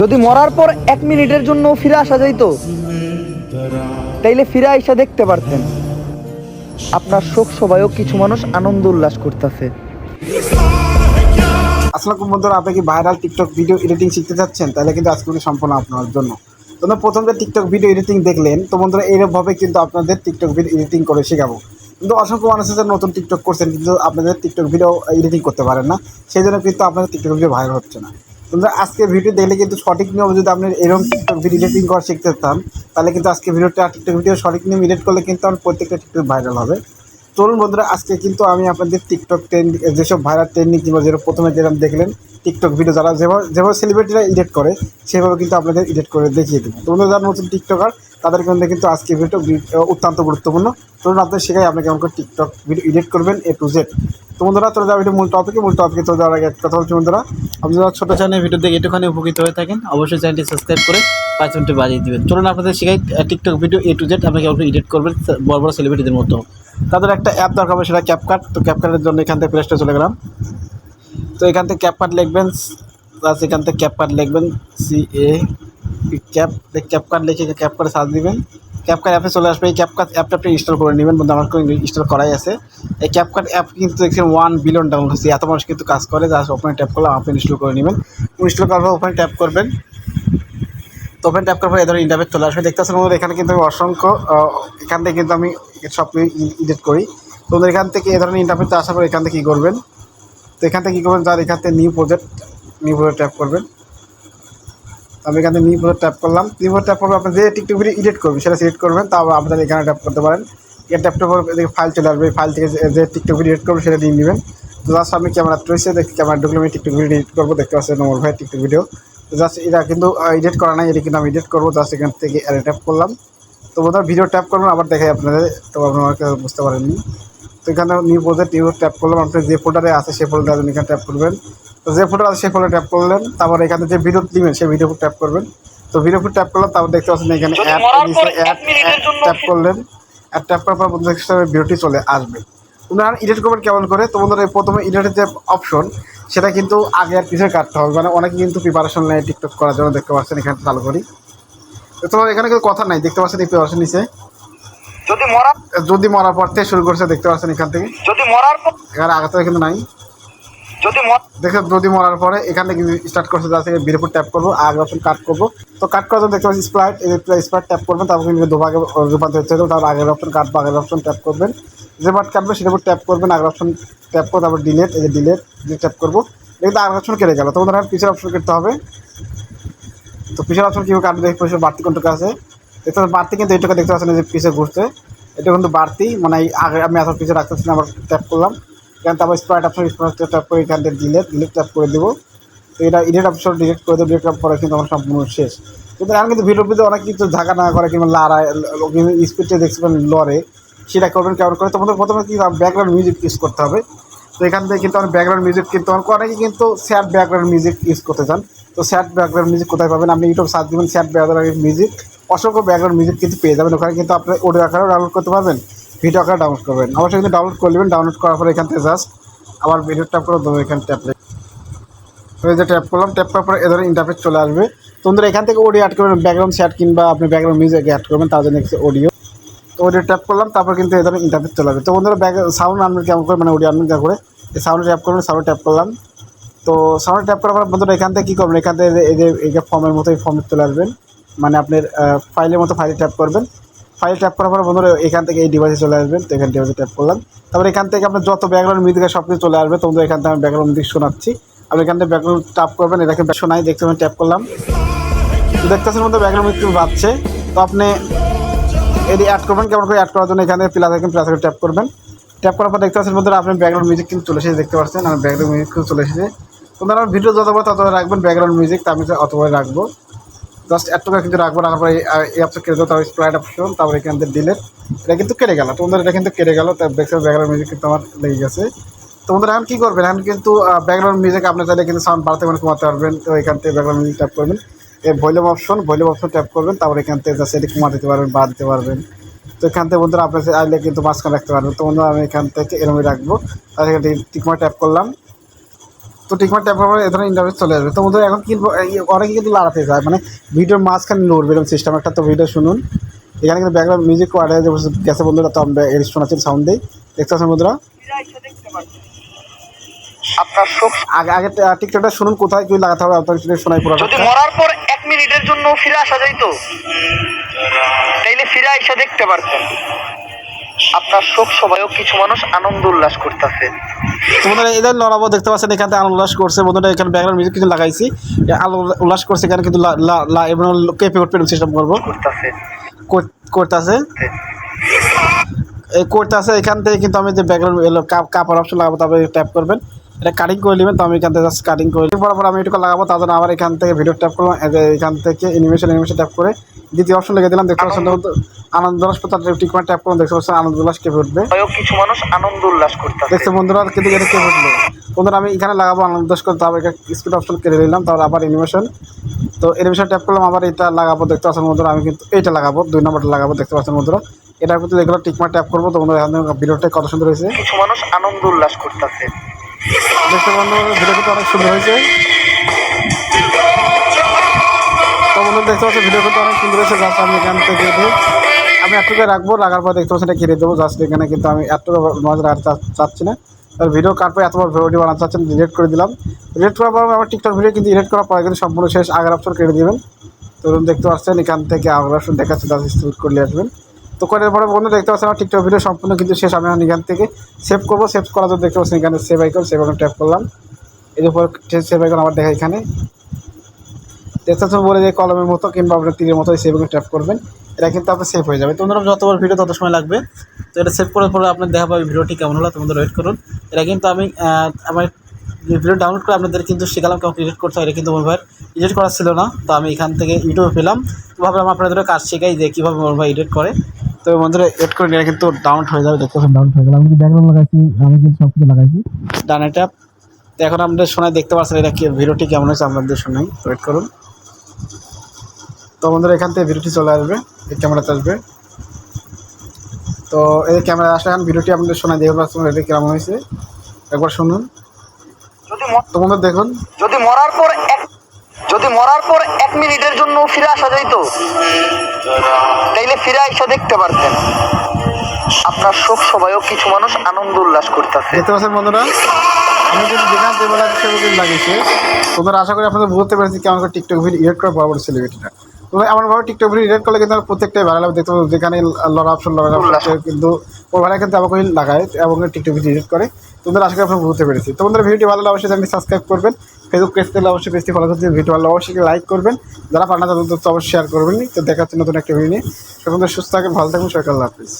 যদি মরার পর এক মিনিটের জন্য ফিরে আসা যাইতো, তাইলে ফিরে আইসা দেখতে পারতেন। আপনার শোক সবাইও কিছু মানুষ আনন্দ উল্লাস করতেছে। আসসালামু বন্ধুরা, আপনি কি ভাইরাল টিকটক ভিডিও এডিটিং শিখতে চাচ্ছেন? তাহলে কিন্তু আজকে সম্পূর্ণ আপনার জন্য। তোমরা প্রথম যে টিকটক ভিডিও এডিটিং দেখলেন, তো বন্ধুরা, এইরকমভাবে কিন্তু আপনাদের টিকটক ভিডিও এডিটিং করে শেখাবো। কিন্তু অসংখ্য মানুষ আছে নতুন টিকটক করছেন, কিন্তু আপনাদের টিকটক ভিডিও এডিটিং করতে পারেন না। সেই জন্য কিন্তু আপনাদের টিকটক ভিডিও ভাইরাল হচ্ছে না। তোমরা আজকে ভিডিও দেখলে কিন্তু সঠিক নিয়ম যদি আপনি এরকম টিকটক ভিডিও এডিটিং করা শিখতে চান, তাহলে কিন্তু আজকে ভিডিওটা টিকটক ভিডিও সঠিক নিয়ম এডিট করলে কিন্তু আমার প্রত্যেকটা টিকটক ভাইরাল হবে। চলুন বন্ধুরা, আজকে কিন্তু আমি আপনাদের টিকটক ট্রেন্ড যেসব ভাইরাল ট্রেন্ডিং কিংবা যেরকম প্রথমে যেরকম দেখলেন টিকটক ভিডিও যারা যেভাবে যেভাবে সেলিব্রিটিরা এডিট করে, সেভাবে কিন্তু আপনাদের এডিট করে দেখিয়ে দেবো। তো বন্ধুরা, যারা নতুন টিকটকার তাদের মধ্যে কিন্তু আজকে ভিডিও অত্যন্ত গুরুত্বপূর্ণ। চলুন, আপনাদের শেখাই আপনি কেমন টিকটক ভিডিও এডিট করবেন এ টু জেড তো বন্ধুরা, চলে ভিডিও মূল টপিকে মূল টপিকে চলে যাওয়ার আগে কথা বলছি বন্ধুরা। আপনারা ছোটো চ্যানেল ভিডিও দেখে একটুখানি উপকৃত হয়ে থাকেন, অবশ্যই চ্যানেলটি সাবস্ক্রাইব করে পাঁচ মিনিটে বাজিয়ে দেবেন। চলুন, আপনাদের শেখাই TikTok video A to Z আপনি কেমন এডিট করবেন বড় বড় সেলিব্রিটিদের মতো। তাদের একটা অ্যাপ দরকার হবে, সেটা ক্যাপকাট তো ক্যাপকাটের জন্য এখান থেকে প্লেস্টে চলে গেলাম। তো এখান থেকে ক্যাপকাট লিখবেন প্লাস এখান থেকে ক্যাপকাট লিখবেন সি এ ক্যাপ ক্যাপকাট লিখে ক্যাপকাটে সার্চ দিবেন। ক্যাপকাট অ্যাপে চলে আসবে। এই ক্যাপকাট অ্যাপটা আপনি ইনস্টল করে নেবেন বন্ধু আমার ইনস্টল করাই আছে। এই ক্যাপকাট অ্যাপ কিন্তু দেখছেন ওয়ান বিলিয়ন ডাউনলোড হচ্ছে এত মানুষ কিন্তু কাজ করে যা ওপেন ট্যাপ করলে আপনি ইনস্টল করে নেবেন। ইনস্টল করার পর ওপেন ট্যাপ করবেন। তো ওপেন ট্যাপ করার পর এদের ইন্টারভেট চলে আসবে। দেখতে বন্ধুরা, এখানে কিন্তু আমি অসংখ্য এখান থেকে কিন্তু আমি সব এডিট করি। তো এখান থেকে এ ধরনের ইন্টারভেট আসার পর এখান থেকে কী করবেন? তো এখান থেকে কী করবেন? যার এখান থেকে new project new project tap করবেন। আমি এখান নিউ প্রজেক্ট ট্যাপ করলাম। নিউ প্রজেক্ট ট্যাপ করলে আপনি যে টিকটক ভিডিও এডিট করবেন, সেটা সিলেক্ট করবেন তারপর আপনারা এখানে ট্যাপ করতে পারেন। এখানে ট্যাপ করে এদিকে ফাইল চলে আসবে। ফাইল থেকে যে- টিকটক ভিডিও এডিট করবেন, সেটা নিয়ে নেবেন। তো জাস্ট আমি ক্যামেরা রয়েছে, দেখি ক্যামেরা ঢুকলে আমি টিকটক ভিডিও এডিট করব। দেখতে পাচ্ছেন নম্বর ভাই টিকটক ভিডিও জাস্ট এটা কিন্তু এডিট করা নাই, এটা কিন্তু আমি এডিট করব। জাস্ট এখান থেকে অ্যারে ট্যাপ করলাম। তো বোধহয় ভিডিও ট্যাপ করবেন, আবার দেখাই আপনাদের। তো আপনারা বুঝতে পারেননি। তো এখানে নিউ প্রজেক্ট নিউ ট্যাপ করলাম। আপনি যে ফোল্ডারে আছে সেই ফোল্ডারে আপনি এখানে ট্যাপ করবেন। যে ফোল্ডার আছে সেই ফোল্ডারে ট্যাপ করলেন তারপর এখানে যে ভিডিও দিবেন সেই ভিডিও ট্যাপ করবেন। তো ভিডিও ট্যাপ করলাম তারপর দেখতে পাচ্ছেন এখানে অ্যাড অ্যাড ট্যাপ করলেন। অ্যাড ট্যাপ করার পর বন্ধুদের সাথে ভিডিওটি চলে আসবে। আপনারা এডিট করবেন কেমন করে? তো বন্ধুরা এই প্রথমে এডিটের যে অপশন সেটা কিন্তু আগে আর পিছিয়ে কাটতে হবে। মানে অনেকে কিন্তু প্রিপারেশন নেয় টিকটক করার জন্য দেখতে পাচ্ছেন এখানে চালু করি। তো তোমার এখানে কিন্তু কথা নাই দেখতে পাচ্ছেন এই প্রিপারেশন নিচে। যদি মরার যদি মরার পর থেকে শুরু করছে দেখতে পাচ্ছেন এখান থেকে। যদি মরার পর এখানে আগে তো কিন্তু নাই। যদি দেখে যদি মরার পরে এখান থেকে স্টার্ট করছে যা থেকে বিরপুর ট্যাপ করব আগে অপশন কাট করব। তো কাট করার দেখতে পাচ্ছি স্প্রাইট এই স্প্রাইট ট্যাপ করবেন, তারপর কিন্তু দুভাগে রূপান্তর হচ্ছে। তারপর আগের অপশন কাটবো আগের অপশন ট্যাপ করবেন। যে পার্ট কাটবে সেটার উপর ট্যাপ করবেন, আগের অপশন ট্যাপ করে তারপর ডিলেট এই যে ডিলেট দিয়ে ট্যাপ করব। কিন্তু আগের অপশন কেটে গেল। তোমাদের আর পিছের অপশন কেটে হবে। তো পিছের অপশন কীভাবে কাটবে দেখি পিছনে বাড়তি কোনটুকু আছে। দেখতে বাড়তি কিন্তু এইটুকু দেখতে পাচ্ছেন যে পিছে ঘুরছে। এটা কিন্তু বাড়তি মানে আগে আমি এত পিছিয়ে রাখতেছি না, আবার ট্যাপ করলাম। এখানে তারপর স্প্রাইট অপশন স্প্রাইট ট্যাপ করে এখান থেকে ডিলেট ডিলেট ট্যাপ করে দেবো। তো এটা ইডিট অপশন ডিলেট করে দেবো ডিলেট করার পরে কিন্তু আমার সম্পূর্ণ শেষ। কিন্তু এখন কিন্তু ভিডিওর ভিতরে অনেক কিছু ঝাঁকা না করে কিংবা লাড়ায় স্পিডে দেখছিলেন লড়ে, সেটা করবেন কেমন করে? তোমাদের প্রথমে কি ব্যাকগ্রাউন্ড মিউজিক ইউজ করতে হবে। তো এখান থেকে কিন্তু আমার ব্যাকগ্রাউন্ড মিউজিক কিন্তু অনেক অনেকে কিন্তু স্যাড ব্যাকগ্রাউন্ড মিউজিক ইউজ করতে চান। তো স্যাড ব্যাকগ্রাউন্ড মিউজিক কোথায় পাবেন? আপনি ইউটিউব সার্চ দিবেন স্যাড ব্যাকগ্রাউন্ড মিউজিক অসংখ্য ব্যাকগ্রাউন্ড মিউজিক কিন্তু পেয়ে যাবেন। ওখানে কিন্তু আপনি অডিও আকারেও ডাউনলোড করতে পারবেন। ভিডিও আকারে ডাউনলোড করবেন। অবশ্যই কিন্তু ডাউনলোড করে নেবেন ডাউনলোড করার পরে এখান থেকে জাস্ট আবার ভিডিও ট্যাপ করে দেবো এখানে ট্যাপ যে ট্যাপ করলাম ট্যাপ করার পরে এ ধরনের ইন্টারফেস চলে আসবে। তোমরা এখান থেকে অডিও অ্যাড করবেন ব্যাকগ্রাউন্ড স্যাট কিংবা আপনি ব্যাকগ্রাউন্ড মিউজিক অ্যাড করবেন, তার জন্য অডিও তো অডিও ট্যাপ করলাম, তারপর কিন্তু এ ধরনের ইন্টারফেস চলে আসবে। তো বন্ধুরা ব্যাক সাউন্ড আনবেন কেমন করে মানে অডিও আনবেন কেমন করে সাউন্ড ট্যাপ করবেন সাউন্ড ট্যাপ করলাম। তো সাউন্ড ট্যাপ করার পর বন্ধুরা, এখান থেকে কী করবেন? এখান থেকে এই যে এই যে ফর্মের মতো এই ফর্মে চলে আসবেন। মানে আপনার ফাইলের মতো ফাইলে ট্যাপ করবেন। ফাইল ট্যাপ করার পর বন্ধুরা, এখান থেকে এই ডিভাইসে চলে আসবেন। তো এখান ডিভাইসে ট্যাপ করলাম। তারপর এখান থেকে আপনার যত ব্যাকগ্রাউন্ড মিউজিক সব কিছু চলে আসবে। তো বন্ধুরা, এখান থেকে আমি ব্যাকগ্রাউন্ড মিউজিক শোনাচ্ছি। আপনি এখান থেকে ব্যাকগ্রাউন্ড ট্যাপ করবেন। এটাকে শোনাই, দেখতে আমি ট্যাপ করলাম। দেখতেছেন মধ্যে ব্যাকগ্রাউন্ড মিউজিক বাজছে তো আপনি এটি অ্যাড করবেন, কেমন করে অ্যাড করার জন্য এখানে plus icon plus icon tap করবেন। ট্যাপ করার পর দেখতে পাচ্ছেন মধ্যে আপনি ব্যাকগ্রাউন্ড মিউজিক কিন্তু চলে এসেছে, দেখতে পাচ্ছেন। আমার ব্যাকগ্রাউন্ড মিউজিক কিন্তু চলে এসেছে। তো আমার ভিডিও যত বড় তত রাখবেন ব্যাকগ্রাউন্ড মিউজিক তা আমি অতবার রাখব। জাস্ট এত টাকা কিন্তু রাখব রাখার পরে এই- অপশন কেটে দেবো তারপর স্প্রাইট অপশন তারপর এখান থেকে ডিলেট এটা কিন্তু কেটে গেল, তোমাদের এটা কিন্তু কেটে গেল, তার দেখতে ব্যাকগ্রাউন্ড মিউজিক কিন্তু আমার লেগে গেছে। তোমাদের এখন কী করবেন? এখন কিন্তু ব্যাকগ্রাউন্ড মিউজিক আপনি চাইলে কিন্তু সাউন্ড বাড়াতে পারেন, কমাতে পারবেন। তো এখান থেকে ব্যাকগ্রাউন্ড মিউজিক ট্যাপ করবেন। এই volume option volume option tap করবেন, তারপর এখান থেকে জাস্ট এটি কমা দিতে পারবেন বাড়া দিতে পারবেন। তো এখান থেকে বন্ধুরা আপনি আইলে কিন্তু মাঝখানে রাখতে পারবেন। তো বন্ধুরা, আমি এখান থেকে এরমই রাখব। তাহলে এখান থেকে টিকমা ট্যাপ করলাম। তো টিকমার ট্যাপ করার এ ধরনের ইন্টারভিউ চলে আসবে। তো বন্ধুরা এখন কিন্তু অনেকে কিন্তু লড়াতে যায়। মানে ভিডিওর মাঝখানে লড়বে এরকম সিস্টেম একটা। তো ভিডিও শুনুন। এখানে কিন্তু ব্যাকগ্রাউন্ড মিউজিক কোয়ার্ডে গেছে বন্ধুরা। তো আমরা এর শোনাচ্ছি সাউন্ড দিই। দেখতে পাচ্ছেন বন্ধুরা? আপনার শোক আগে আগে টিকটকটা শুনুন কোথায় কি লাগাতে হবে আপনার সেটা শোনাই পুরো যদি মরার পর এক মিনিটের জন্য ফিরে আসা যাইতো তাইলে ফিরে এসে দেখতে পারতেন। আপনার শোক সবাইও কিছু মানুষ আনন্দ উল্লাস করতেছে। তো বন্ধুরা এদের লড়াবো দেখতে পাচ্ছেন এখান থেকে আলো উল্লাস করছে। বন্ধুরা এখানে ব্যাকগ্রাউন্ড মিউজিক কিছু লাগাইছি। আলো উল্লাস করছে এখানে কিন্তু এবং কেপে উঠবে সিস্টেম করব। করতেছে। করতেছে। এই করতেছে এখান থেকে কিন্তু আমি যে ব্যাকগ্রাউন্ড এলো কাপ কাপড় অপশন লাগাবো তারপরে ট্যাপ করবেন। এটা কাটিং করে নেবেন তো আমি এখান থেকে জাস্ট কাটিং করে পর আমি এটুকু লাগাবো তার জন্য আবার এখান থেকে ভিডিও ট্যাপ করব এখান থেকে অ্যানিমেশন অ্যানিমেশন ট্যাপ করে দ্বিতীয় অপশন লিখে দিলাম দেখতে পাচ্ছেন আনন্দ উল্লাস তার টিক ট্যাপ করুন দেখতে পাচ্ছেন আনন্দ উল্লাস কেঁপে উঠবে। কিছু মানুষ আনন্দ উল্লাস করতেছে দেখতে বন্ধুরা কিন্তু এটা কেঁপে উঠল। বন্ধুরা আমি এখানে লাগাবো আনন্দ উল্লাস করে তারপর স্পিড অপশন কেটে দিলাম তারপর আবার অ্যানিমেশন তো অ্যানিমেশন ট্যাপ করলাম আবার এটা লাগাবো দেখতে পাচ্ছেন বন্ধুরা আমি কিন্তু এইটা লাগাবো দুই নম্বরটা লাগাবো দেখতে পাচ্ছেন বন্ধুরা। এটার প্রতি এগুলো টিকমার ট্যাপ করব তো বন্ধুরা এখান থেকে ভিডিওটা কত সুন্দর হয়েছে। কিছু মানুষ আনন্দ উল্লাস করতেছে দেখতে বন্ধু ভিডিও কিন্তু অনেক সুন্দর হয়েছে। তো দেখতে পাচ্ছি ভিডিও কিন্তু অনেক সুন্দর হয়েছে। জাস্ট আমি এখান থেকে একটু- আমি এতটুকু রাখব রাখার পর দেখতে পাচ্ছি এটা কেটে দেবো। জাস্ট এখানে কিন্তু আমি এতটুকু মাঝে রাখতে চাচ্ছি না। আর ভিডিও কাটবো এতবার ভিডিও বানাতে চাচ্ছেন ডিলেট করে দিলাম। ডিলেট করার পর আমার টিকটক ভিডিও কিন্তু এডিট করার পরে কিন্তু সম্পূর্ণ শেষ। আগের অপশন কেটে দেবেন। তো দেখতে পাচ্ছেন, এখান থেকে আগের অপশন দেখাচ্ছে জাস্ট স্টুট করলে আসবেন। তো করার পরে বন্ধু দেখতে পাচ্ছেন, আমার টিকটক ভিডিও সম্পূর্ণ কিন্তু শেষ। আমি এখন থেকে সেভ করব। সেভ করার জন্য দেখতে পাচ্ছেন, এখানে save icon save icon tap করলাম। যে উপর সেভ আইকন আবার দেখা এখানে। দেখতে বলে যে কলমের মতো কিংবা আপনার তীরের মতো সেভ ট্যাপ করবেন। এটা কিন্তু আপনার সেভ হয়ে যাবে। তোমরা যতবার ভিডিও তত সময় লাগবে। তো এটা সেভ করার পরে আপনার দেখা পাবে ভিডিওটি কেমন হলো, তোমাদের ওয়েট করুন। এটা কিন্তু আমি আমার ভিডিও ডাউনলোড করে আপনাদের কিন্তু শেখালাম কেমন এডিট করতে হয়, এটা কিন্তু ভাইয়ের এডিট করা ছিল না। তো আমি এখান থেকে ইউটিউবে পেলাম। ভাবলাম আপনাদের কাজ শেখাই যে কীভাবে ভাই এডিট করে। তো বন্ধুরা এড করে নিয়ে কিন্তু ডাউনলোড হয়ে যাবে। দেখতে ডাউনলোড হয়ে গেল। আমি কিন্তু ব্যাকগ্রাউন্ড লাগাইছি, আমি কিন্তু সব কিছু লাগাইছি ডানে তো এখন আপনাদের শোনায় দেখতে পাচ্ছেন এটা কি ভিডিওটি কেমন হয়েছে, আপনাদের শোনাই। ওয়েট করুন। তো বন্ধুরা এখান থেকে ভিডিওটি চলে আসবে এই ক্যামেরাতে আসবে। তো এই ক্যামেরা আসলে এখন ভিডিওটি আপনাদের শোনায় দেখতে পাচ্ছেন এটা কেমন হয়েছে একবার শুনুন। যদি তো বন্ধুরা দেখুন। যদি মরার পর এক যদি মরার পর এক মিনিটের জন্য ফিরে আসা যাইতো তাইলে ফিরে এসে দেখতে পারতেন। আপনার শোক সবাইও কিছু মানুষ আনন্দ উল্লাস করতেছে। দেখতে পাচ্ছেন বন্ধুরা? আমি কিন্তু যেখানে যে বেলা সেরকম লাগিয়েছে। তোমরা আশা করি আপনাদের বুঝতে পেরেছি কেমন করে টিকটক ভিডিও ইডিট করা বরাবর সেলিব্রিটিটা তবে এমনভাবে টিকটক ভিডিও ইডিট করলে কিন্তু আমার প্রত্যেকটাই ভালো লাগবে দেখতে পাবো যেখানে লড়া অপশন লড়া অপশন কিন্তু ওর ভালো কিন্তু আমাকে লাগায় এবং টিকটক ভিডিও এডিট করে। তোমাদের আশা করি আপনারা বুঝতে পেরেছি। তোমাদের ভিডিও ভালো লাগলে অবশ্যই চ্যানেলটি সাবস্ক্রাইব করবেন। ফেসবুক পেজ থেকে অবশ্যই পেজটি ফলো করতে ভিডিও ভালো অবশ্যই লাইক করবেন। যারা পান্না তাদের তো অবশ্যই শেয়ার করবেন তো দেখা হচ্ছে নতুন একটা ভিডিও নিয়ে। সেখানে সুস্থ থাকেন ভালো থাকবেন সরকার আল্লাহ হাফিজ।